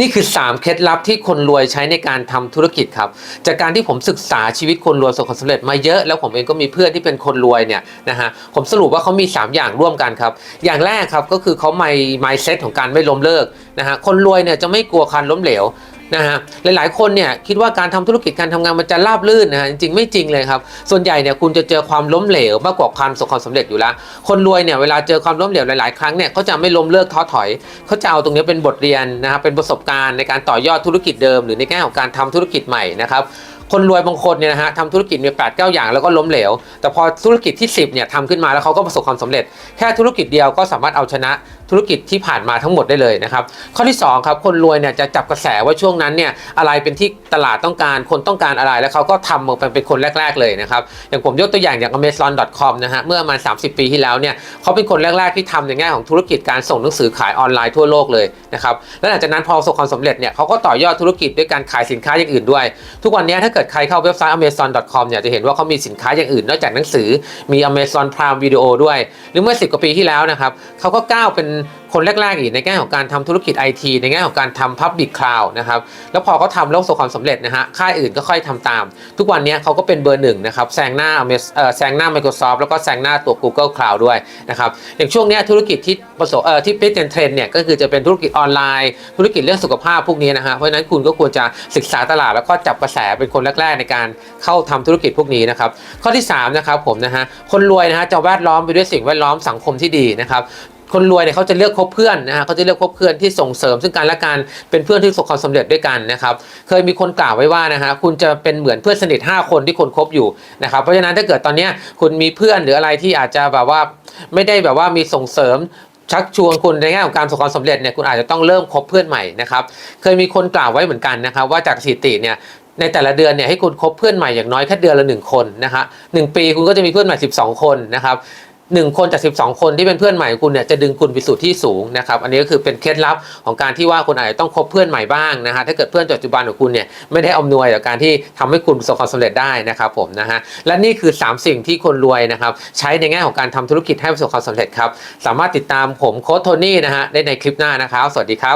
นี่คือ 3 เคล็ดลับที่คนรวยใช้ในการทำธุรกิจครับ จากการที่ผมศึกษาชีวิตคนรวยประสบความสำเร็จมาเยอะ แล้วผมเองก็มีเพื่อนที่เป็นคนรวยเนี่ยนะฮะผมสรุปว่าเขามี 3 อย่างร่วมกันครับ อย่างแรกครับก็คือเขาไม่ mindset ของการไม่ล้มเลิกนะฮะคนรวยเนี่ยจะไม่กลัวการล้มเหลว นะฮะหลายๆคนเนี่ยคิดว่าการทำธุรกิจการทำงานมันจะราบลื่นนะฮะจริงไม่จริงเลยครับ ส่วนใหญ่เนี่ยคุณจะเจอความล้มเหลวมากกว่าความประสบความสำเร็จอยู่แล้ว คนรวยเนี่ยเวลาเจอความล้มเหลวหลายๆ ครั้งเนี่ยเขาจะไม่ล้มเลิกท้อถอยเขาจะเอาตรงนี้เป็นบทเรียนนะครับเป็นประสบการณ์ในการต่อยอดธุรกิจเดิม หรือในแง่ของการทำธุรกิจใหม่นะครับคนรวยบางคนเนี่ยนะฮะทำธุรกิจมีแปดเก้าอย่างแล้วก็ล้มเหลว แต่พอธุรกิจที่ 10เนี่ยทำขึ้นมาแล้วเขาก็ประสบความสำเร็จ แค่ธุรกิจเดียวก็สามารถเอาชนะธุรกิจที่ผ่านมาทั้งหมดได้เลยนะครับ ข้อที่2ครับคนรวยเนี่ยจะจับกระแสว่าช่วงนั้นเนี่ยอะไรเป็นที่ตลาดต้องการคนต้องการอะไรแล้วเขาก็ทำมาเป็นเป็นคนแรก ๆเลยนะครับอย่างผมยกตัวอย่างอย่าง amazon.com นะฮะเมื่อประมาณ 30 ปีที่แล้วเนี่ยเขาเป็นคนแรก ๆที่ทำในแง่ของธุรกิจการส่งหนังสือขายออนไลน์ทั่วโลกเลยนะครับแล้วหลังจากนั้นพอประสบความสำเร็จเนี่ยเขาก็ต่อยอดธุรกิจด้วยการขายสินค้าอย่างอื่นด้วย ทุกวันนี้ถ้าเกิดใครเข้าเว็บไซต์ amazon.com เนี่ยจะเห็นว่าเขามีสินค้าอย่างอื่นนอกจากหนังสือมี amazon prime video ด้วย หรือเมื่อ 10 กว่าปีที่แล้วนะครับเขาก็ก้าวเป็นคนแรกๆอีกในแง่ของการทำธุรกิจ IT ในแง่ของการทำ Public Cloud นะครับแล้วพอเขาทำแล้วประสบความสำเร็จนะฮะค่ายอื่นก็ค่อยทำตาม ทุกวันนี้เขาก็เป็นเบอร์หนึ่งนะครับแซงหน้าเอ่อแซงหน้า Microsoft แล้วก็แซงหน้าตัว Google Cloud ด้วยนะครับอย่างช่วงนี้ธุรกิจที่ประสบเอ่อที่เป็นเทรนด์เนี่ยก็คือจะเป็นธุรกิจออนไลน์ ธุรกิจเรื่องสุขภาพพวกนี้นะฮะเพราะฉะนั้นคุณก็ควรจะศึกษาตลาดแล้วก็จับกระแสเป็นคนแรกๆในการเข้าทำธุรกิจพวกนี้นะครับข้อที่3นะครับผมนะฮะคนรวยนะฮะจะแวดล้อมไปด้วยสิ่งแวดล้อมสังคมที่ดีนะครับ คนรวยเนี่ยเขาจะเลือกคบเพื่อนนะฮะเขาจะเลือกคบเพื่อนที่ส่งเสริมซึ่งกันและกันเป็นเพื่อนที่ประสบความสำเร็จด้วยกันนะครับเคยมีคนกล่าวไว้ว่านะฮะคุณจะเป็นเหมือนเพื่อนสนิท 5 คนที่คนคบอยู่นะครับเพราะฉะนั้นถ้าเกิดตอนนี้คุณมีเพื่อนหรืออะไรที่อาจจะแบบว่าไม่ได้แบบว่ามีส่งเสริมชักชวนคุณในแง่ของการประสบความสำเร็จเนี่ยคุณอาจจะต้องเริ่มคบเพื่อนใหม่นะครับเคยมีคนกล่าวไว้เหมือนกันนะครับว่าจากสถิติเนี่ยในแต่ละเดือนเนี่ยให้คุณคบเพื่อนใหม่อย่างน้อยแค่เดือนละหนึ่งคนนะคะหนึ่งปีคุณก็จะมีเพื่อนใหม่ 12 คนนะครับ หนึ่งคนจาก 12 คนที่เป็นเพื่อนใหม่ของคุณเนี่ยจะดึงคุณไปสู่ที่สูงนะครับอันนี้ก็คือเป็นเคล็ดลับของการที่ว่าคุณอาจจะต้องคบเพื่อนใหม่บ้างนะฮะถ้าเกิดเพื่อนปัจจุบันของคุณเนี่ยไม่ได้อำนวยต่อการที่ทำให้คุณประสบความสำเร็จได้นะครับผมนะฮะและนี่คือ 3 สิ่งที่คนรวยนะครับใช้ในแง่ของการทำธุรกิจให้ประสบความสำเร็จครับสามารถติดตามผมโค้ชโทนี่นะฮะได้ในคลิปหน้านะครับ สวัสดีครับ